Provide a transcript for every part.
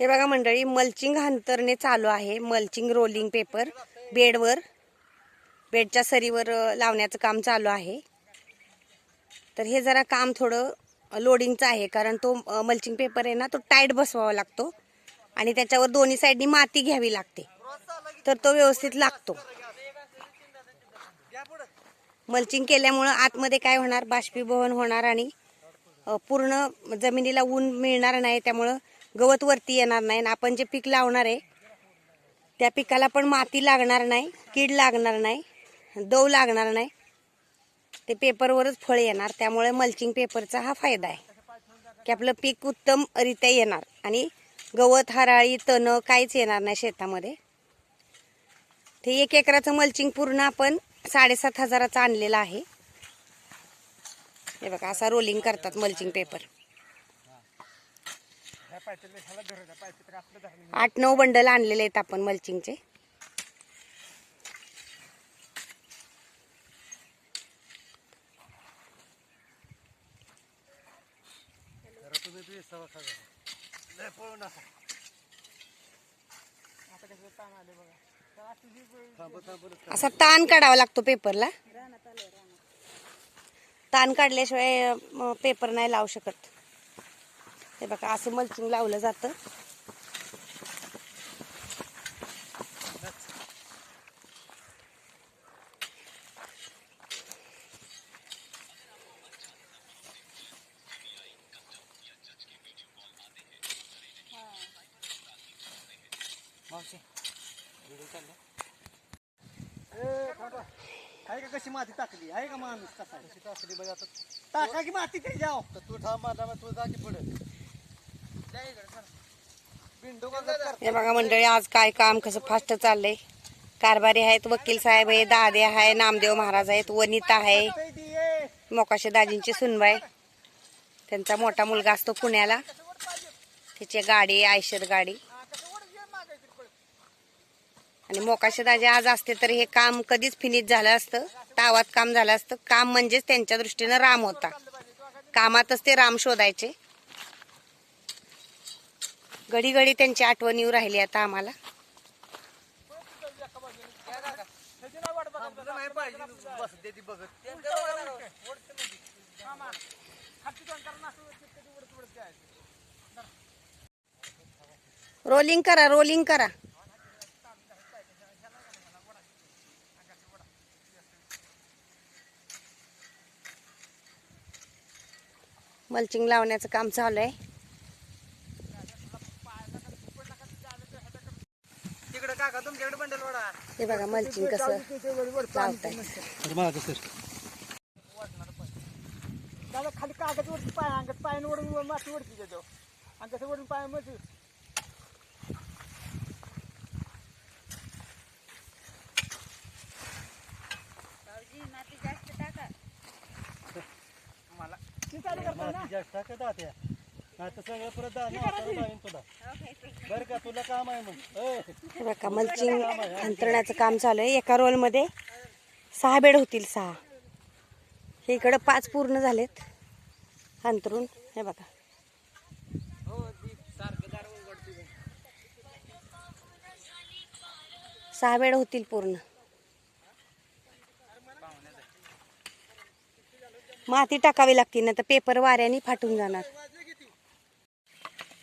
हे बघा मंडळी मल्चिंग हंतरने चालू आहे. मल्चिंग रोलिंग पेपर बेडवर बेडच्या सरीवर लावण्याचं काम चालू आहे. तर हे जरा काम थोडं लोडिंगचं आहे कारण तो मल्चिंग पेपर आहे ना तो टाईट बसवावा लागतो. आणि त्याच्यावर दोन्ही साईडनी माती घ्यावी लागते. तर तो व्यवस्थित लागतो. मल्चिंग केल्यामुळं आतमध्ये काय होणार? बाष्पीभवन होणार आणि पूर्ण जमिनीला ऊन मिळणार नाही. त्यामुळं गवत वरती येणार नाही आणि आपण जे पीक लावणार आहे त्या पिकाला पण माती लागणार नाही कीड लागणार नाही दव लागणार नाही. ते पेपरवरच फळ येणार त्यामुळे मल्चिंग पेपरचा हा फायदा आहे की आपलं पीक उत्तमरित्या येणार आणि गवत हराळी तण काहीच येणार नाही शेतामध्ये. ते एक एकराचं मल्चिंग पूर्ण आपण साडेसात हजाराचं आणलेलं आहे. हे बघा असा रोलिंग करतात मल्चिंग पेपर आठ नऊ बंडल आणलेले आहेत आपण मल्चिंगचे. असा ताण काढावा लागतो पेपरला. ताण काढल्याशिवाय पेपर नाही लावू शकत. हे बघा असं मल्चिंग लावलं जातं. आहे का कशी माती टाकली? आहे का माणूस कसा टाकली बघा टाका की माती ते जाओ तर तू थांब माझा मग तू जा की पुढे हे बघा मंडळी आज काय काम कसं फास्ट चाललंय? कारभारी आहेत वकील साहेब आहे दादे आहे नामदेव महाराज आहेत वनिता आहे मोकाशे दाजींची सुनबाई त्यांचा मोठा मुलगा असतो पुण्याला. त्याची गाडी आयशर गाडी. आणि मोकाशे दाजी आज असते तर हे काम कधीच फिनिश झालं असतं तावात काम झालं असतं. काम म्हणजेच त्यांच्या दृष्टीनं राम होता. कामातच ते राम शोधायचे. घडी घडी त्यांची आठवण येऊ राहिली आता आम्हाला. रोलिंग करा रोलिंग करा. मल्चिंग लावण्याचं काम चालू आहे. तिकडे काका तुमच्याकडे बंडल वडा हे बघा मल्चिंग कसं लावताय. दादा खाली कागद वरती पाय अंगात पायानं वडून माती वरती देतो. अंगाचं वडून पायमध्ये मला ती चालू करतो ना? जास्त टाकत सगळं परत जाईन तुला बरं का तुला काम आहे मग. ए, हे बघा मल्चिंग अंतरण्याचं काम चालू आहे. एका रोलमध्ये सहा बेड होतील सहा. हे इकडं पाच पूर्ण झालेत. अंतरून हे बघा. सहा बेड होतील पूर्ण. माती टाकावी लागते ना तर पेपर वाऱ्याने फाटून जाणार.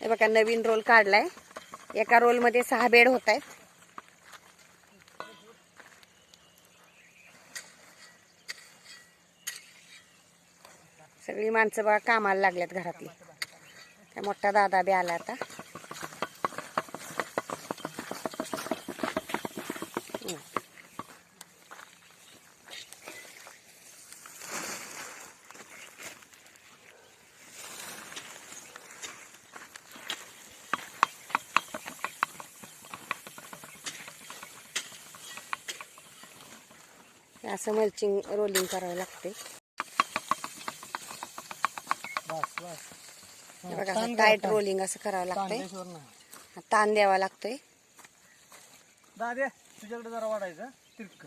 हे बघा नवीन रोल काढलाय. एका रोलमध्ये सहा बेड होत आहेत सगळी माणसं बघा कामाला लागल्यात घरातली. त्या मोठा दादा बी आला आता. असं मल्चिंग रोलिंग करावं लागते बघा टाईट रोलिंग असं करावं लागतंय. ताण द्यावा लागतोय. तुझ्याकडे जरा वाढायचं तिरक.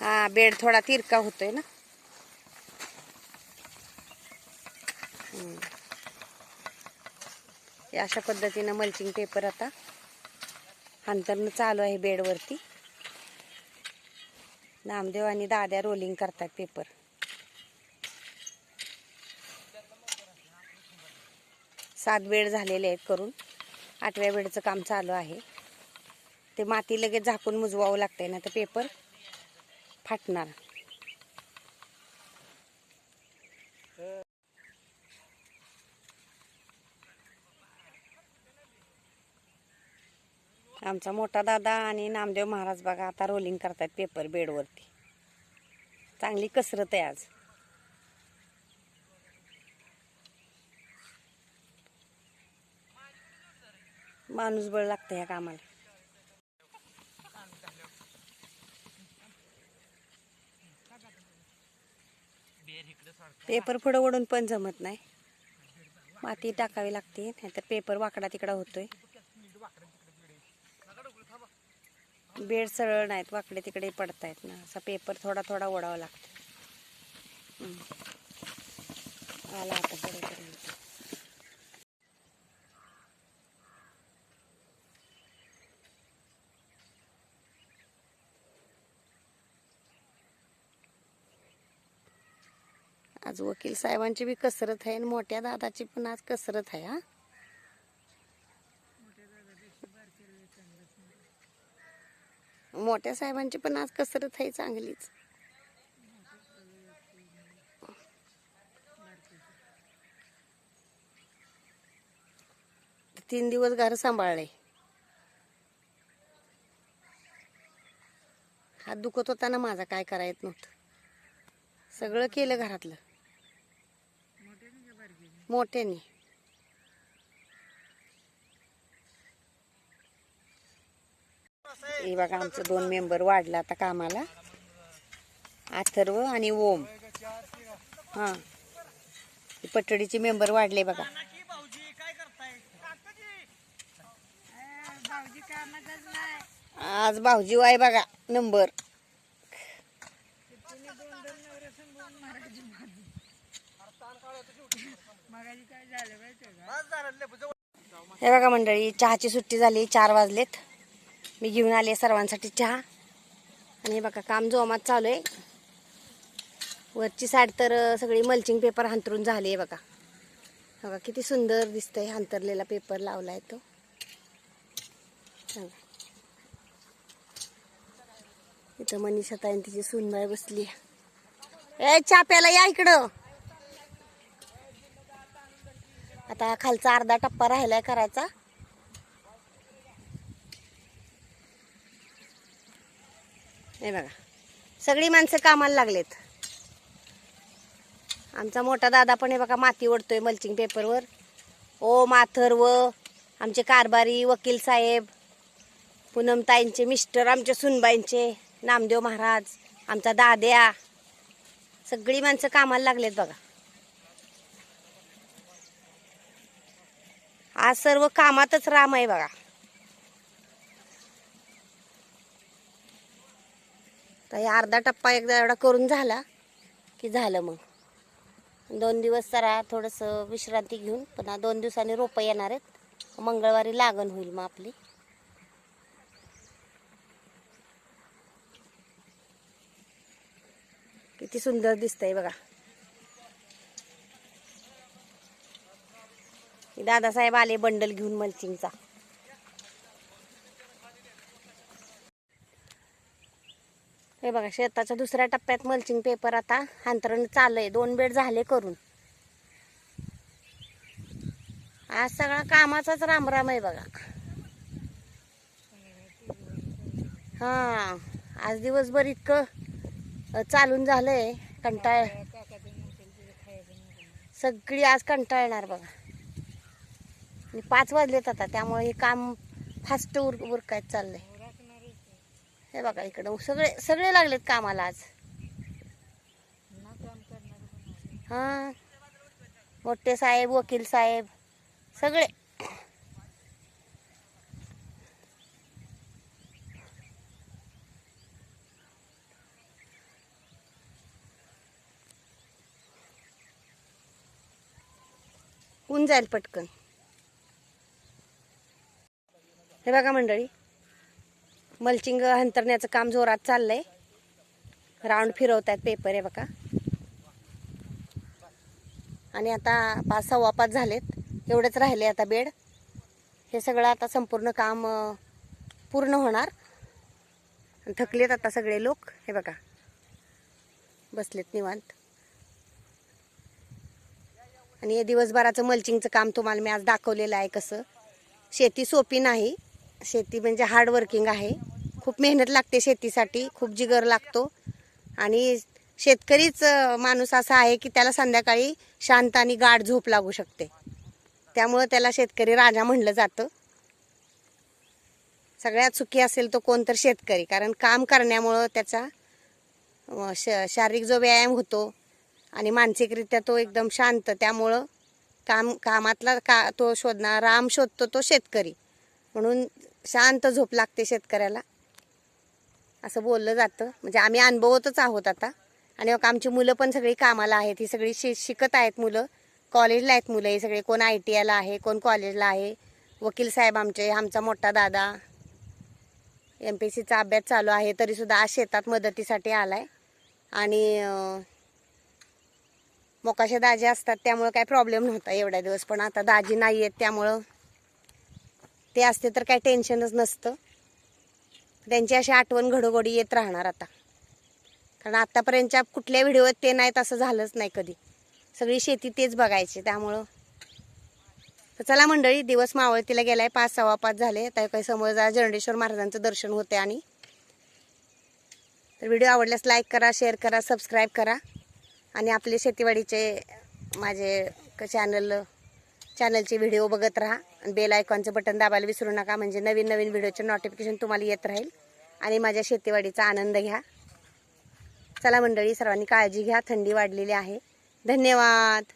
हा बेड थोडा तिरका होतोय ना. अशा पद्धतीनं मल्चिंग पेपर आता अंतरनं चालू आहे बेडवरती. नामदेव आणि दाद्या रोलिंग करतात पेपर सात बेड झालेले आहेत करून. आठव्या बेडचं काम चालू आहे. ते माती लगेच झाकून मुजवावं लागतंय ना तर पेपर फाटणार. आमचा मोठा दादा आणि नामदेव महाराज बघा आता रोलिंग करतात पेपर बेडवरती. चांगली कसरत आहे आज. माणूस बळ लागतं ह्या कामाला. पेपर पुढं ओढून पण जमत नाही. माती टाकावी लागते नाहीतर पेपर वाकडा तिकडा होतोय. बेड सरळ नाहीत वाकडे तिकडे पडतायत ना. असा पेपर थोडा थोडा ओढावा लागतो. आला आता बरोबर आज वकील साहेबांची बी कसरत आहे आणि मोठ्या दादाची पण आज कसरत आहे हा. मोठ्या साहेबांची पण आज कसरत आहे चांगलीच. तीन दिवस घर सांभाळले हात दुखत होता ना माझा काय करायत नव्हतं. सगळं केलं घरातलं. मोठ्याने. हे बघा आमचं दोन मेंबर वाढला आता कामाला. अथर्व आणि ओम. हा. पटडीचे मेंबर वाढले बघा. आज भाऊजी आहे बघा नंबर. हे बघा मंडळी चहाची सुट्टी झाली चार वाजलेत. मी घेऊन आले सर्वांसाठी चहा. आणि बघा काम जोमात चालू आहे. वरची साईड तर सगळी मल्चिंग पेपर हांतरून झाली आहे बघा. बघा किती सुंदर दिसतंय हांतरलेला पेपर लावला आहे तो इथं मनीषा ताईन तिची सुनबाई बसली ए चाप्याला या इकडं. आता खालचा अर्धा टप्पा राहिलाय करायचा. हे बघा. सगळी माणसं कामाला लागलेत. आमचा मोठा दादा पण हे बघा माती ओढतोय मल्चिंग पेपरवर ओ माथर्व आमचे कारभारी वकील साहेब पूनमताईंचे मिस्टर आमच्या सुनबाईंचे नामदेव महाराज आमचा दाद्या. सगळी माणसं कामाला लागलेत बघा. आज सर्व कामातच राम आहे बघा. तर हे अर्धा टप्पा एकदा एवढा करून झाला की झालं मग. दोन दिवस जरा थोडंसं विश्रांती घेऊन पुन्हा दोन दिवसांनी रोपं येणार आहेत. मंगळवारी लागण होईल मग आपली. किती सुंदर दिसतंय बघा. दादासाहेब आले बंडल घेऊन मल्चिंगचा. हे बघा शेताच्या दुसऱ्या टप्प्यात मल्चिंग पेपर आता अंतरण चालू आहे दोन बेड झाले करून. आज सगळा कामाचाच रामराम आहे बघा. हा आज दिवसभर इतकं चालून झालंय. कंटाळ सगळी आज कंटाळणार बघा. आणि पाच वाजलेत आता त्यामुळे हे काम फास्ट उर उरकायत चाललंय. हे बघा इकडं. सगळे सगळे लागलेत कामाला आज. हा. मोठे साहेब वकील साहेब सगळे. होऊन जाईल पटकन. हे बघा मंडळी. मल्चिंग हंतरण्याचं काम जोरात चाललंय. राऊंड फिरवतात पेपर आहे बघा. आणि आता पाच सव्वा पाच झालेत. एवढेच राहिले आता बेड. हे सगळं आता संपूर्ण काम पूर्ण होणार. थकलेत आता सगळे लोक. हे बघा. बसलेत निवांत. आणि हे दिवसभराचं मल्चिंगचं काम तुम्हाला मी आज दाखवलेलं आहे कसं. शेती सोपी नाही. शेती म्हणजे हार्डवर्किंग आहे. खूप मेहनत लागते शेतीसाठी खूप जिगर लागतो. आणि शेतकरीच माणूस असा आहे की त्याला संध्याकाळी शांत आणि गाढ झोप लागू शकते. त्यामुळं त्याला शेतकरी राजा म्हणलं जातं. सगळ्यात सुखी असेल तो कोण तर शेतकरी कारण काम करण्यामुळं त्याचा श शारीरिक जो व्यायाम होतो आणि मानसिकरित्या तो एकदम शांत त्यामुळं काम कामातला का तो शोधणार राम शोधतो तो शेतकरी. म्हणून शांत झोप लागते शेतकऱ्याला. असं बोललं जातं. म्हणजे आम्ही अनुभवतच आहोत आता. आणि मग आमची मुलं पण सगळी कामाला आहेत. ही सगळी शि शिकत आहेत मुलं. कॉलेजला आहेत मुलं ही सगळे. कोण आय टी आयला आहे कोण कॉलेजला आहे. वकील साहेब आमचे आमचा मोठा दादा. एम पी सीचा अभ्यास चालू आहे. तरीसुद्धा आज शेतात मदतीसाठी आला आहे आणि मोकाशा मोकाशे दाजी असतात. त्यामुळं काही प्रॉब्लेम नव्हता एवढ्या दिवस. पण आता दाजी नाही आहेत त्यामुळं ते असते तर काही टेन्शनच नसतं. त्यांची अशी आठवण घडोघडी येत राहणार आता. कारण आत्तापर्यंतच्या कुठल्या व्हिडिओत ते नाहीत असं झालंच नाही कधी. सगळी शेती तेच बघायची त्यामुळं. तर चला मंडळी दिवस मावळतीला गेलाय पाच सव्वा पाच झाले. तर काही समोर जा जरंडेश्वर महाराजांचं दर्शन होते आणि. तर व्हिडिओ आवडल्यास लाईक करा शेअर करा सबस्क्राईब करा. आणि आपले शेतीवाडीचे माझे चॅनल चॅनलचे व्हिडिओ बघत राहा. आणि बेल आयकॉनचं बटन दाबायला विसरू नका. म्हणजे नवीन नवीन व्हिडिओचे नोटिफिकेशन तुम्हाला येत राहील. आणि माझ्या शेतीवाडीचा आनंद घ्या. चला मंडळी सर्वांनी काळजी घ्या. थंडी वाढलेली आहे. धन्यवाद.